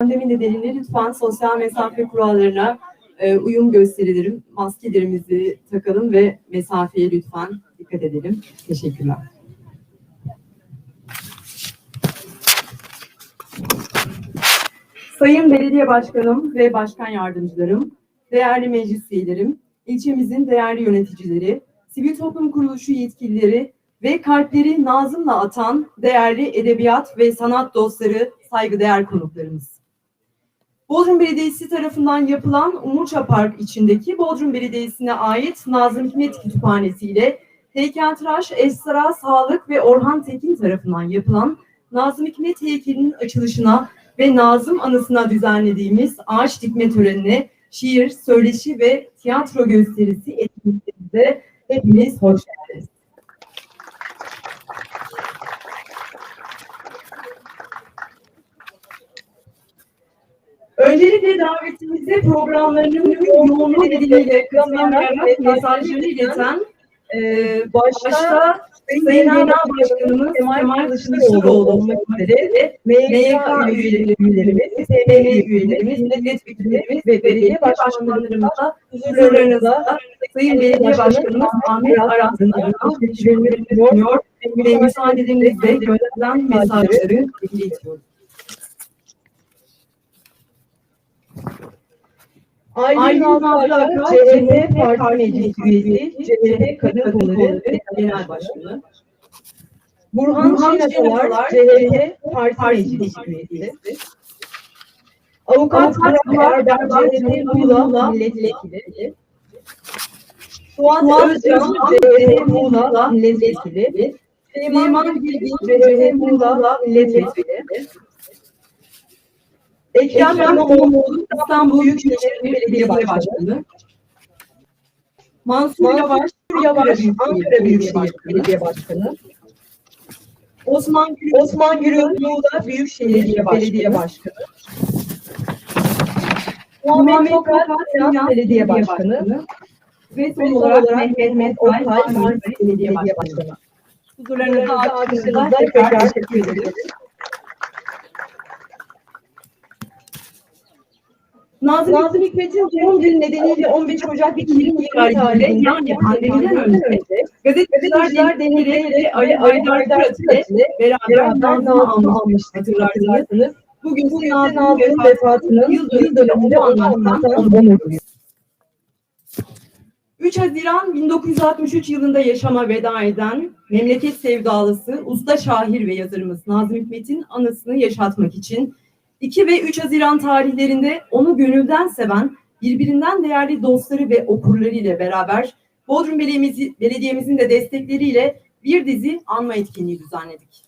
Pandemi nedeniyle lütfen sosyal mesafe kurallarına e, uyum gösterelim. Maskelerimizi takalım ve mesafeye lütfen dikkat edelim. Teşekkürler. Sayın Belediye Başkanım ve Başkan Yardımcılarım, değerli meclis üyelerim, ilçemizin değerli yöneticileri, sivil toplum kuruluşu yetkilileri ve kalpleri nazımla atan değerli edebiyat ve sanat dostları, saygıdeğer konuklarımız. Bodrum Belediyesi tarafından yapılan Umurça Park içindeki Bodrum Belediyesi'ne ait Nazım Hikmet Kütüphanesi ile Heykeltıraş Esra Sağlık ve Orhan Tekin tarafından yapılan Nazım Hikmet heykelinin açılışına ve Nazım anısına düzenlediğimiz ağaç dikme törenine şiir, söyleşi ve tiyatro gösterisi etkinliklerinde hepiniz hoş geldiniz. Öncelikle davetimize programlarının yoğunluğu nedeniyle katılarak mesajları ileten e, başta Sayın Genel Başkanımız Kemal Kılıçdaroğlu olmak üzere MYK üyelerimiz, SMM üyelerimiz, milletvekillerimiz ve belediye başkanlarımızla huzurlarınızda Sayın Belediye Başkanımız Ahmet Aras'ın adına teşekkürlerimi sunuyor ve müsaadenizle gönderilen mesajları iletiyorum. Aylin Altıaka, CHP Parti Meclis Üyesi, CHP Kadın Kolları Genel Başkanı. Burhan Şenasalar, CHP Parti Meclis Üyesi. Avukat Burak Erdem, CHP Muğla Milletvekili. Fuat Özcan, CHP Muğla Milletvekili. Süleyman Bilgin, CHP Muğla Milletvekili. Ekrem İmamoğlu, İstanbul Büyükşehir Belediye Başkanı. Mansur Yavaş, Yavaş, Ankara Büyükşehir Belediye Başkanı. Osman Gül, Osman Gürül Muğla Büyükşehir Belediye Başkanı. Muhammed Tokat Sivas Belediye Başkanı. ve Son olarak Mehmet Marmara Belediye Belediye Başkanı. Başkanı. Huzurlarınızda alkışlarınızla tekrar teşekkür ederiz. Nazım Nazım Hikmet'in doğum günü nedeniyle 15 Ocak 2020 tarihinde yani pandemiden önce gazeteciler ile Bey Ali Aydar ile beraber Nazım'ı hatırlarsınız. hatırlarsınız. Bugün Bugün Nazım'ın vefatının yıl dönümünde duyuyoruz. 3 Haziran 1963 yılında yaşama veda eden memleket sevdalısı usta şair ve yazarımız Nazım Hikmet'in anısını yaşatmak için 2 ve 3 Haziran tarihlerinde onu gönülden seven birbirinden değerli dostları ve okurları ile beraber Bodrum Belediyemizi, Belediye'mizin de destekleriyle bir dizi anma etkinliği düzenledik.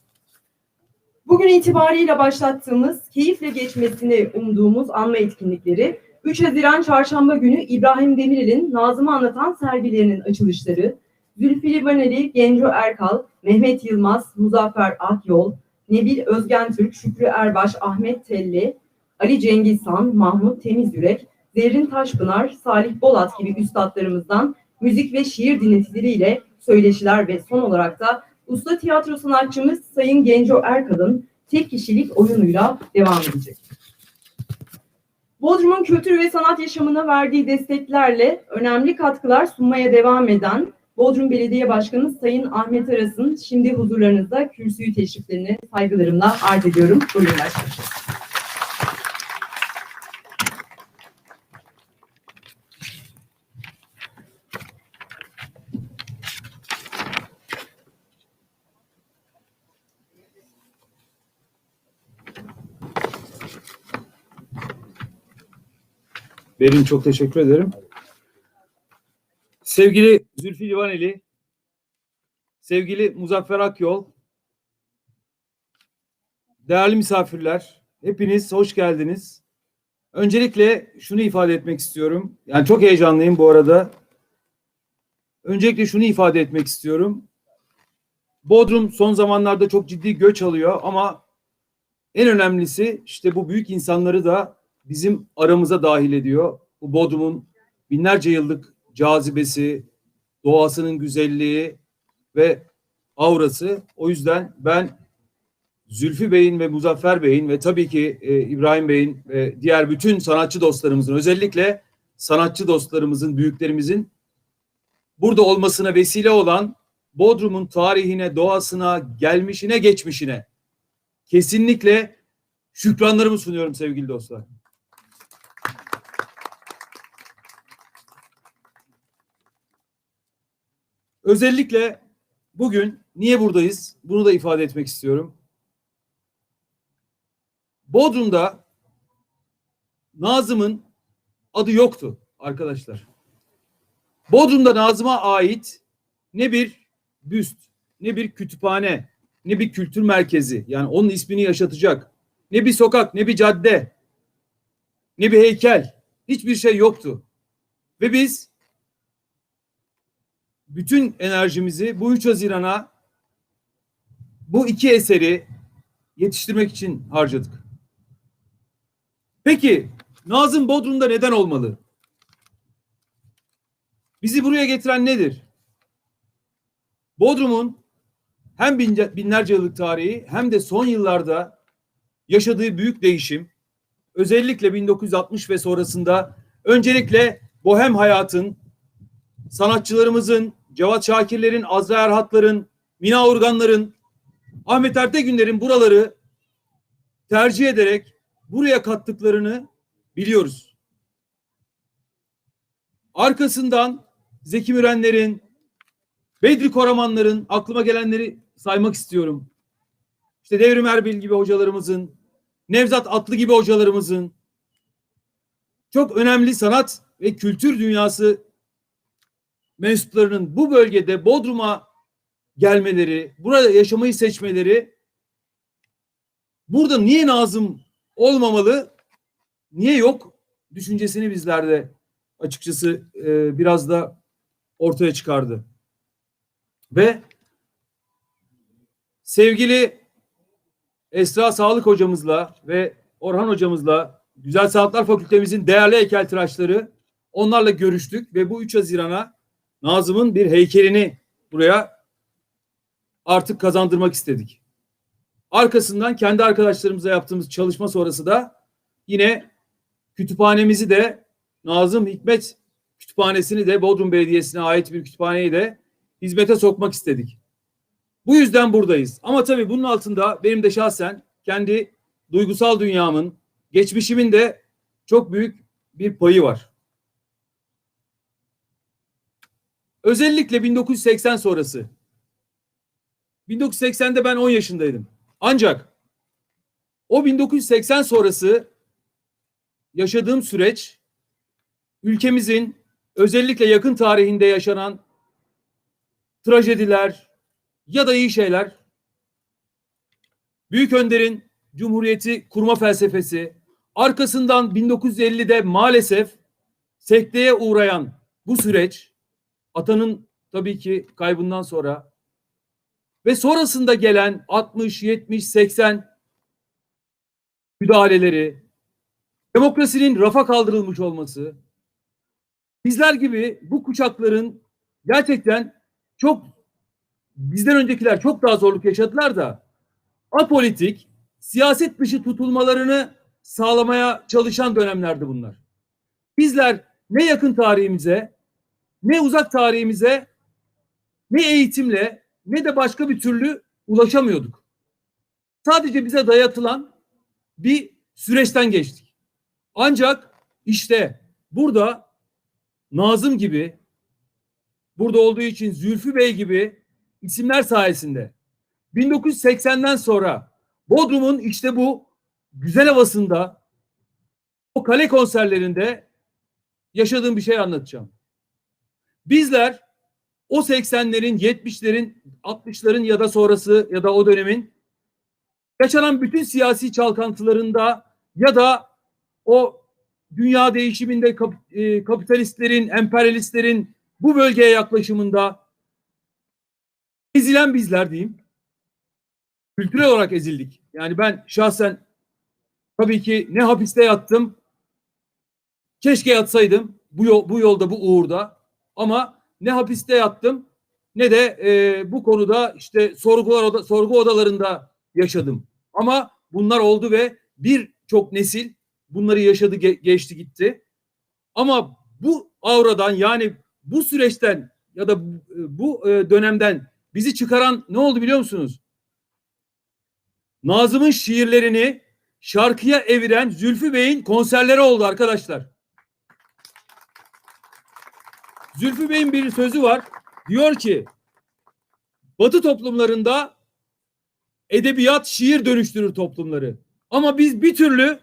Bugün itibariyle başlattığımız, keyifle geçmesini umduğumuz anma etkinlikleri 3 Haziran Çarşamba günü İbrahim Demirel'in Nazım'ı anlatan sergilerinin açılışları, Zülfü Livaneli, Genco Erkal, Mehmet Yılmaz, Muzaffer Akyol, Nebil Özgen Türk, Şükrü Erbaş, Ahmet Telli, Ali Cengizhan, Mahmut Temizyürek, Zerrin Taşpınar, Salih Bolat gibi üstadlarımızdan müzik ve şiir dinletileriyle söyleşiler ve son olarak da usta tiyatro sanatçımız Sayın Genco Erkal'ın tek kişilik oyunuyla devam edecek. Bodrum'un kültür ve sanat yaşamına verdiği desteklerle önemli katkılar sunmaya devam eden Bodrum Belediye Başkanı Sayın Ahmet Aras'ın şimdi huzurlarınızda kürsüyü teşriflerini saygılarımla arz ediyorum. Buyurun başkanım. Berin çok teşekkür ederim. Sevgili Zülfü Livaneli, sevgili Muzaffer Akyol, değerli misafirler, hepiniz hoş geldiniz. Öncelikle şunu ifade etmek istiyorum. Yani çok heyecanlıyım bu arada. Öncelikle şunu ifade etmek istiyorum. Bodrum son zamanlarda çok ciddi göç alıyor ama en önemlisi işte bu büyük insanları da bizim aramıza dahil ediyor. Bu Bodrum'un binlerce yıllık cazibesi, doğasının güzelliği ve aurası. O yüzden ben Zülfü Bey'in ve Muzaffer Bey'in ve tabii ki e, İbrahim Bey'in ve diğer bütün sanatçı dostlarımızın özellikle sanatçı dostlarımızın, büyüklerimizin burada olmasına vesile olan Bodrum'un tarihine, doğasına, gelmişine, geçmişine kesinlikle şükranlarımı sunuyorum sevgili dostlar. Özellikle bugün niye buradayız? Bunu da ifade etmek istiyorum. Bodrum'da Nazım'ın adı yoktu arkadaşlar. Bodrum'da Nazım'a ait ne bir büst, ne bir kütüphane, ne bir kültür merkezi yani onun ismini yaşatacak, ne bir sokak, ne bir cadde, ne bir heykel, hiçbir şey yoktu. Ve biz bütün enerjimizi bu 3 Haziran'a bu iki eseri yetiştirmek için harcadık. Peki Nazım Bodrum'da neden olmalı? Bizi buraya getiren nedir? Bodrum'un hem binlerce yıllık tarihi hem de son yıllarda yaşadığı büyük değişim özellikle 1960 ve sonrasında öncelikle bohem hayatın sanatçılarımızın, Cevat Şakirlerin, Azra Erhatların, Mina Urganların, Ahmet Ertegünler'in buraları tercih ederek buraya kattıklarını biliyoruz. Arkasından Zeki Mürenler'in, Bedri Koramanların aklıma gelenleri saymak istiyorum. İşte Devrim Erbil gibi hocalarımızın, Nevzat Atlı gibi hocalarımızın çok önemli sanat ve kültür dünyası mensuplarının bu bölgede Bodrum'a gelmeleri, burada yaşamayı seçmeleri burada niye Nazım olmamalı, niye yok düşüncesini bizlerde açıkçası e, biraz da ortaya çıkardı. Ve sevgili Esra Sağlık hocamızla ve Orhan hocamızla Güzel Sanatlar Fakültemizin değerli heykeltıraşları onlarla görüştük ve bu 3 Haziran'a Nazım'ın bir heykelini buraya artık kazandırmak istedik. Arkasından kendi arkadaşlarımızla yaptığımız çalışma sonrası da yine kütüphanemizi de Nazım Hikmet Kütüphanesini de Bodrum Belediyesi'ne ait bir kütüphaneyi de hizmete sokmak istedik. Bu yüzden buradayız. Ama tabii bunun altında benim de şahsen kendi duygusal dünyamın, geçmişimin de çok büyük bir payı var. Özellikle 1980 sonrası. 1980'de ben 10 yaşındaydım. Ancak o 1980 sonrası yaşadığım süreç ülkemizin özellikle yakın tarihinde yaşanan trajediler ya da iyi şeyler Büyük Önder'in Cumhuriyeti kurma felsefesi arkasından 1950'de maalesef sekteye uğrayan bu süreç atanın tabii ki kaybından sonra ve sonrasında gelen 60, 70, 80 müdahaleleri, demokrasinin rafa kaldırılmış olması, bizler gibi bu kuşakların gerçekten çok bizden öncekiler çok daha zorluk yaşadılar da apolitik, siyaset dışı tutulmalarını sağlamaya çalışan dönemlerdi bunlar. Bizler ne yakın tarihimize, ne uzak tarihimize, ne eğitimle, ne de başka bir türlü ulaşamıyorduk. Sadece bize dayatılan bir süreçten geçtik. Ancak işte burada Nazım gibi, burada olduğu için Zülfü Bey gibi isimler sayesinde 1980'den sonra Bodrum'un işte bu güzel havasında o kale konserlerinde yaşadığım bir şey anlatacağım. Bizler o 80'lerin, 70'lerin, 60'ların ya da sonrası ya da o dönemin yaşanan bütün siyasi çalkantılarında ya da o dünya değişiminde kap, e, kapitalistlerin, emperyalistlerin bu bölgeye yaklaşımında ezilen bizler diyeyim. Kültürel olarak ezildik. Yani ben şahsen tabii ki ne hapiste yattım, keşke yatsaydım bu, yol, bu yolda, bu uğurda. Ama ne hapiste yattım ne de e, bu konuda işte sorgular oda, sorgu odalarında yaşadım. Ama bunlar oldu ve birçok nesil bunları yaşadı, ge- geçti gitti. Ama bu avradan yani bu süreçten ya da bu- bu e, dönemden bizi çıkaran ne oldu biliyor musunuz? Nazım'ın şiirlerini şarkıya eviren Zülfü Bey'in konserleri oldu arkadaşlar. Zülfü Bey'in bir sözü var. Diyor ki Batı toplumlarında edebiyat şiir dönüştürür toplumları. Ama biz bir türlü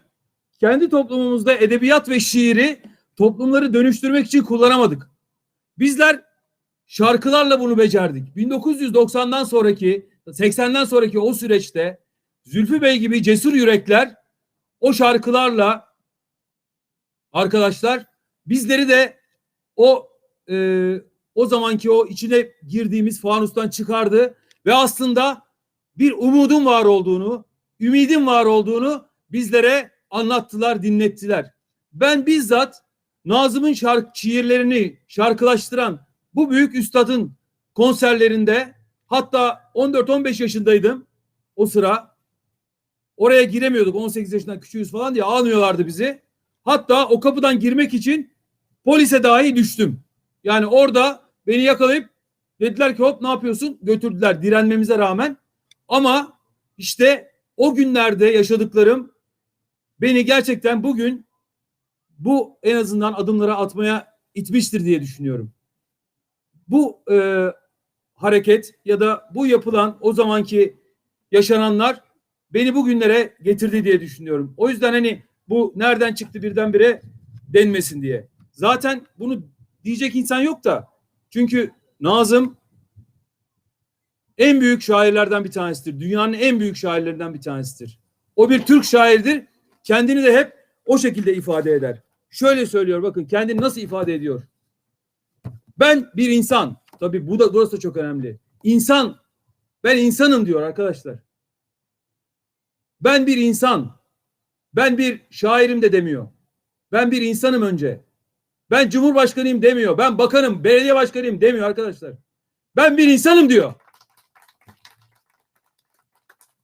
kendi toplumumuzda edebiyat ve şiiri toplumları dönüştürmek için kullanamadık. Bizler şarkılarla bunu becerdik. 1990'dan sonraki 80'den sonraki o süreçte Zülfü Bey gibi cesur yürekler o şarkılarla arkadaşlar bizleri de o e, o zamanki o içine girdiğimiz fanustan çıkardı ve aslında bir umudun var olduğunu, ümidin var olduğunu bizlere anlattılar, dinlettiler. Ben bizzat Nazım'ın şarkı şiirlerini şarkılaştıran bu büyük üstadın konserlerinde hatta 14-15 yaşındaydım o sıra. Oraya giremiyorduk 18 yaşından küçüğüz falan diye almıyorlardı bizi. Hatta o kapıdan girmek için polise dahi düştüm. Yani orada beni yakalayıp dediler ki hop ne yapıyorsun? Götürdüler direnmemize rağmen. Ama işte o günlerde yaşadıklarım beni gerçekten bugün bu en azından adımlara atmaya itmiştir diye düşünüyorum. Bu e, hareket ya da bu yapılan o zamanki yaşananlar beni bugünlere getirdi diye düşünüyorum. O yüzden hani bu nereden çıktı birdenbire denmesin diye. Zaten bunu diyecek insan yok da. Çünkü Nazım en büyük şairlerden bir tanesidir. Dünyanın en büyük şairlerinden bir tanesidir. O bir Türk şairdir. Kendini de hep o şekilde ifade eder. Şöyle söylüyor bakın kendini nasıl ifade ediyor. Ben bir insan. Tabii bu da burası da çok önemli. İnsan. Ben insanım diyor arkadaşlar. Ben bir insan. Ben bir şairim de demiyor. Ben bir insanım önce. Ben cumhurbaşkanıyım demiyor. Ben bakanım, belediye başkanıyım demiyor arkadaşlar. Ben bir insanım diyor.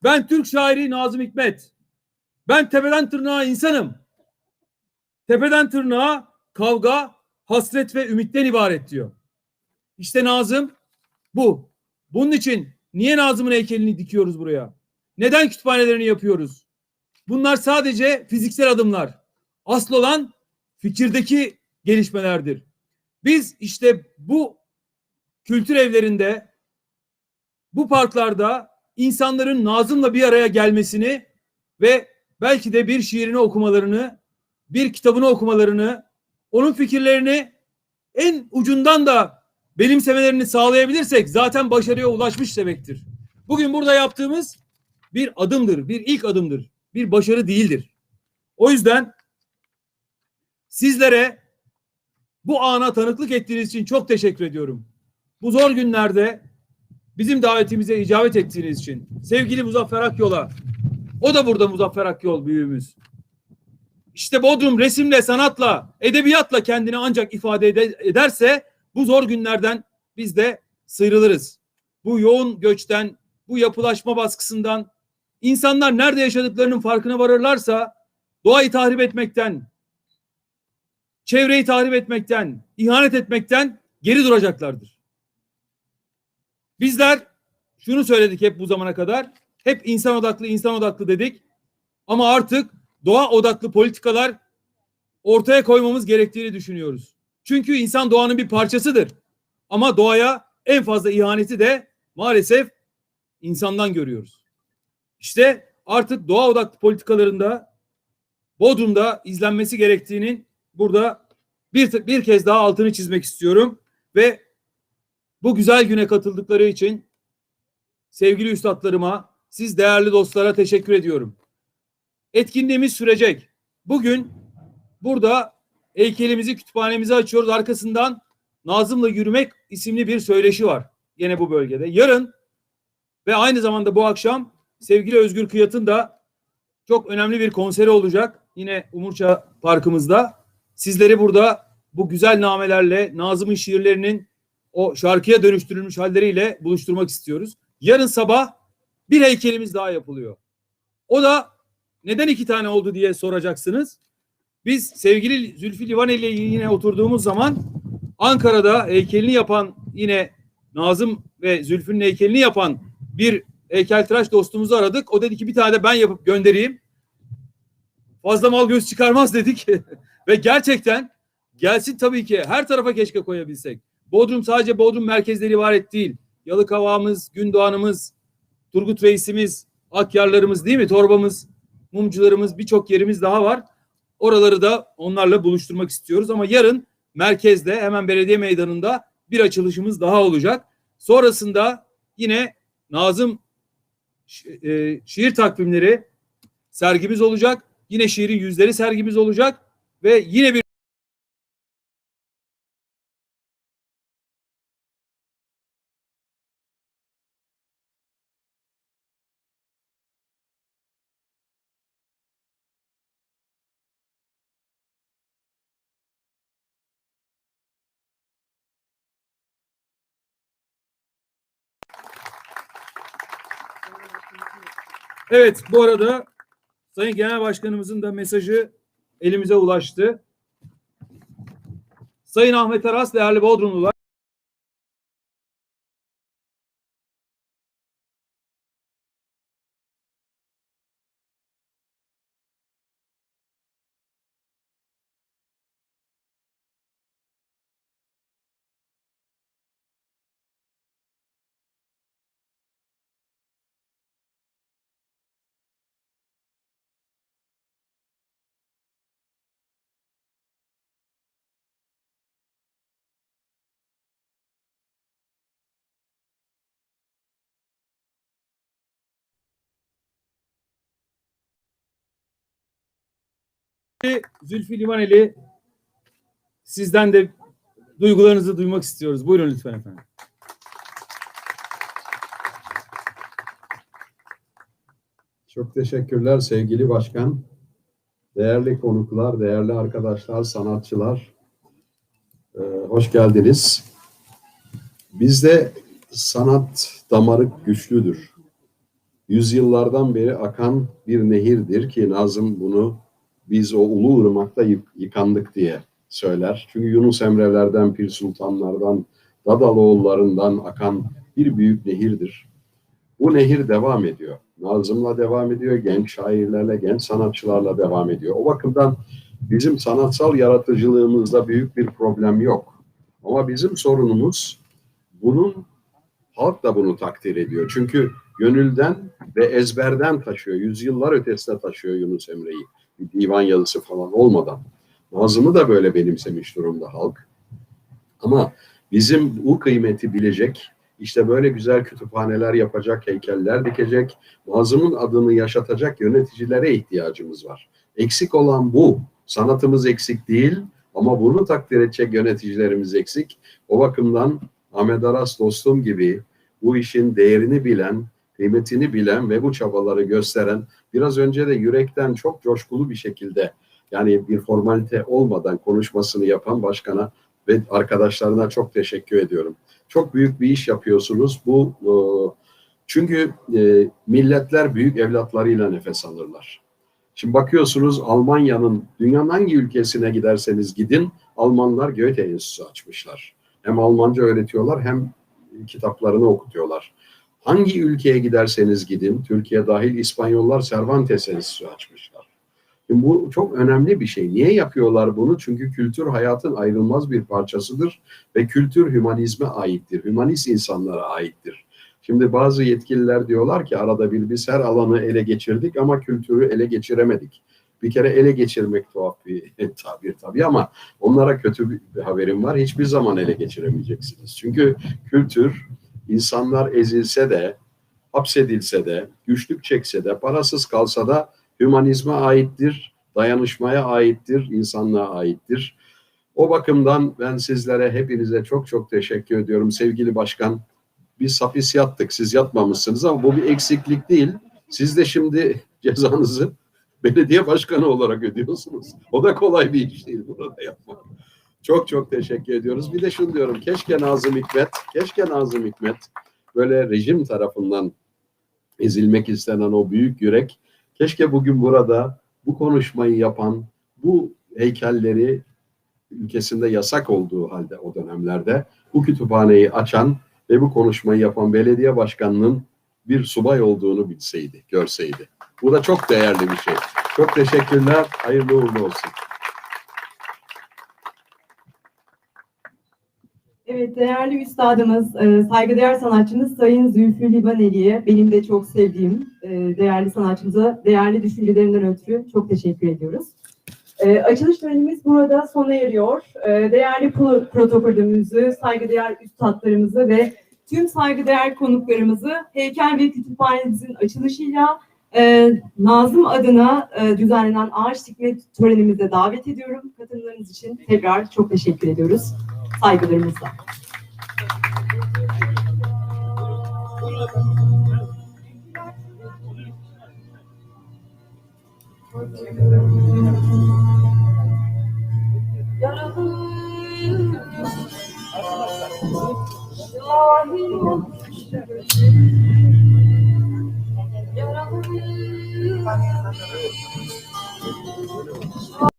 Ben Türk şairi Nazım Hikmet. Ben tepeden tırnağa insanım. Tepeden tırnağa kavga, hasret ve ümitten ibaret diyor. İşte Nazım bu. Bunun için niye Nazım'ın heykelini dikiyoruz buraya? Neden kütüphanelerini yapıyoruz? Bunlar sadece fiziksel adımlar. Asıl olan fikirdeki gelişmelerdir. Biz işte bu kültür evlerinde, bu parklarda insanların Nazım'la bir araya gelmesini ve belki de bir şiirini okumalarını, bir kitabını okumalarını, onun fikirlerini en ucundan da benimsemelerini sağlayabilirsek zaten başarıya ulaşmış demektir. Bugün burada yaptığımız bir adımdır, bir ilk adımdır, bir başarı değildir. O yüzden sizlere bu ana tanıklık ettiğiniz için çok teşekkür ediyorum. Bu zor günlerde bizim davetimize icabet ettiğiniz için sevgili Muzaffer Akyol'a o da burada Muzaffer Akyol büyüğümüz. İşte Bodrum resimle, sanatla, edebiyatla kendini ancak ifade ede- ederse bu zor günlerden biz de sıyrılırız. Bu yoğun göçten, bu yapılaşma baskısından insanlar nerede yaşadıklarının farkına varırlarsa doğayı tahrip etmekten, çevreyi tahrip etmekten, ihanet etmekten geri duracaklardır. Bizler şunu söyledik hep bu zamana kadar. Hep insan odaklı, insan odaklı dedik. Ama artık doğa odaklı politikalar ortaya koymamız gerektiğini düşünüyoruz. Çünkü insan doğanın bir parçasıdır. Ama doğaya en fazla ihaneti de maalesef insandan görüyoruz. İşte artık doğa odaklı politikalarında Bodrum'da izlenmesi gerektiğinin burada bir, bir kez daha altını çizmek istiyorum ve bu güzel güne katıldıkları için sevgili üstadlarıma, siz değerli dostlara teşekkür ediyorum. Etkinliğimiz sürecek. Bugün burada heykelimizi, kütüphanemizi açıyoruz. Arkasından Nazım'la Yürümek isimli bir söyleşi var. Yine bu bölgede. Yarın ve aynı zamanda bu akşam sevgili Özgür Kıyat'ın da çok önemli bir konseri olacak. Yine Umurça Parkımızda. Sizleri burada bu güzel namelerle Nazım'ın şiirlerinin o şarkıya dönüştürülmüş halleriyle buluşturmak istiyoruz. Yarın sabah bir heykelimiz daha yapılıyor. O da neden iki tane oldu diye soracaksınız. Biz sevgili Zülfü Livaneli ile yine oturduğumuz zaman Ankara'da heykelini yapan yine Nazım ve Zülfü'nün heykelini yapan bir heykeltıraş dostumuzu aradık. O dedi ki bir tane de ben yapıp göndereyim. Fazla mal göz çıkarmaz dedik. ve gerçekten gelsin tabii ki her tarafa keşke koyabilsek. Bodrum sadece Bodrum merkezleri ibaret değil. Yalıkavağımız, Gündoğan'ımız, Turgut Reis'imiz, Akyarlarımız değil mi? Torbamız, mumcularımız birçok yerimiz daha var. Oraları da onlarla buluşturmak istiyoruz ama yarın merkezde hemen belediye meydanında bir açılışımız daha olacak. Sonrasında yine Nazım şi- e, şiir takvimleri sergimiz olacak. Yine şiirin yüzleri sergimiz olacak ve yine bir Evet bu arada Sayın Genel Başkanımızın da mesajı elimize ulaştı. Sayın Ahmet Aras değerli Bodrumlular. Zülfü Livaneli sizden de duygularınızı duymak istiyoruz. Buyurun lütfen efendim. Çok teşekkürler sevgili başkan. Değerli konuklar, değerli arkadaşlar, sanatçılar. Ee, hoş geldiniz. Bizde sanat damarı güçlüdür. Yüzyıllardan beri akan bir nehirdir ki Nazım bunu biz o ulu ırmakta yık- yıkandık diye söyler. Çünkü Yunus Emre'lerden, Pir Sultanlardan, Dadaloğullarından akan bir büyük nehirdir. Bu nehir devam ediyor. Nazım'la devam ediyor, genç şairlerle, genç sanatçılarla devam ediyor. O bakımdan bizim sanatsal yaratıcılığımızda büyük bir problem yok. Ama bizim sorunumuz bunun halk da bunu takdir ediyor. Çünkü gönülden ve ezberden taşıyor. Yüzyıllar ötesine taşıyor Yunus Emre'yi. Bir divan yazısı falan olmadan. Nazım'ı da böyle benimsemiş durumda halk. Ama bizim bu kıymeti bilecek, işte böyle güzel kütüphaneler yapacak, heykeller dikecek, Nazım'ın adını yaşatacak yöneticilere ihtiyacımız var. Eksik olan bu. Sanatımız eksik değil ama bunu takdir edecek yöneticilerimiz eksik. O bakımdan Ahmet Aras dostum gibi bu işin değerini bilen, kıymetini bilen ve bu çabaları gösteren, biraz önce de yürekten çok coşkulu bir şekilde yani bir formalite olmadan konuşmasını yapan başkana ve arkadaşlarına çok teşekkür ediyorum. Çok büyük bir iş yapıyorsunuz. Bu e, çünkü e, milletler büyük evlatlarıyla nefes alırlar. Şimdi bakıyorsunuz Almanya'nın dünyanın hangi ülkesine giderseniz gidin Almanlar Goethe Enstitüsü açmışlar. Hem Almanca öğretiyorlar hem kitaplarını okutuyorlar. Hangi ülkeye giderseniz gidin, Türkiye dahil İspanyollar Cervantes Enstitüsü açmışlar. Şimdi bu çok önemli bir şey. Niye yapıyorlar bunu? Çünkü kültür hayatın ayrılmaz bir parçasıdır ve kültür hümanizme aittir. Hümanist insanlara aittir. Şimdi bazı yetkililer diyorlar ki arada bir biz her alanı ele geçirdik ama kültürü ele geçiremedik. Bir kere ele geçirmek tuhaf bir tabir tabii ama onlara kötü bir haberim var. Hiçbir zaman ele geçiremeyeceksiniz. Çünkü kültür insanlar ezilse de, hapsedilse de, güçlük çekse de, parasız kalsa da hümanizme aittir, dayanışmaya aittir, insanlığa aittir. O bakımdan ben sizlere hepinize çok çok teşekkür ediyorum sevgili başkan. Biz hapis yattık, siz yatmamışsınız ama bu bir eksiklik değil. Siz de şimdi cezanızı belediye başkanı olarak ödüyorsunuz. O da kolay bir iş değil burada yapmak. Çok çok teşekkür ediyoruz. Bir de şunu diyorum, keşke Nazım Hikmet, keşke Nazım Hikmet böyle rejim tarafından ezilmek istenen o büyük yürek Keşke bugün burada bu konuşmayı yapan, bu heykelleri ülkesinde yasak olduğu halde o dönemlerde bu kütüphaneyi açan ve bu konuşmayı yapan belediye başkanının bir subay olduğunu bilseydi, görseydi. Bu da çok değerli bir şey. Çok teşekkürler. Hayırlı uğurlu olsun. Evet, değerli üstadımız, e, saygıdeğer sanatçımız Sayın Zülfü Livaneli'ye, benim de çok sevdiğim e, değerli sanatçımıza değerli düşüncelerinden ötürü çok teşekkür ediyoruz. E, Açılış törenimiz burada sona eriyor. Değerli pro- protokolümüzü, saygıdeğer üstadlarımızı ve tüm saygıdeğer konuklarımızı heykel ve kütüphanemizin açılışıyla Nazım adına düzenlenen ağaç dikme törenimize davet ediyorum. Katılımlarınız için tekrar çok teşekkür ediyoruz. 5がいました。Thank you.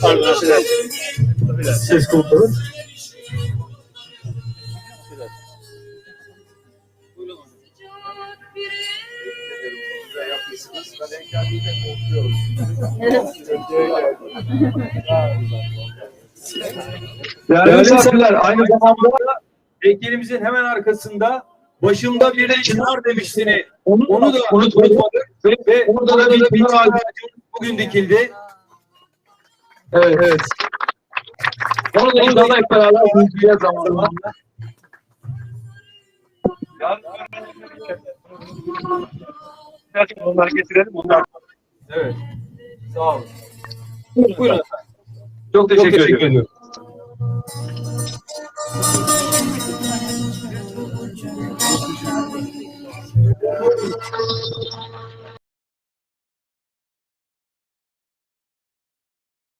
Saygılarımızla. Ses kontrolü. Değerli misafirler, aynı zamanda heykelimizin hemen arkasında başımda bir çınar demiştini Onu, onu da unutmadık ve, ve Orada da bir bir ağacı bugün dikildi. Evet, evet. Onu da inşallah hep beraber büyüteceğiz zamanla. Onları getirelim. Onlar. Evet. Sağ olun. Buyurun efendim. Çok teşekkür, ediyorum.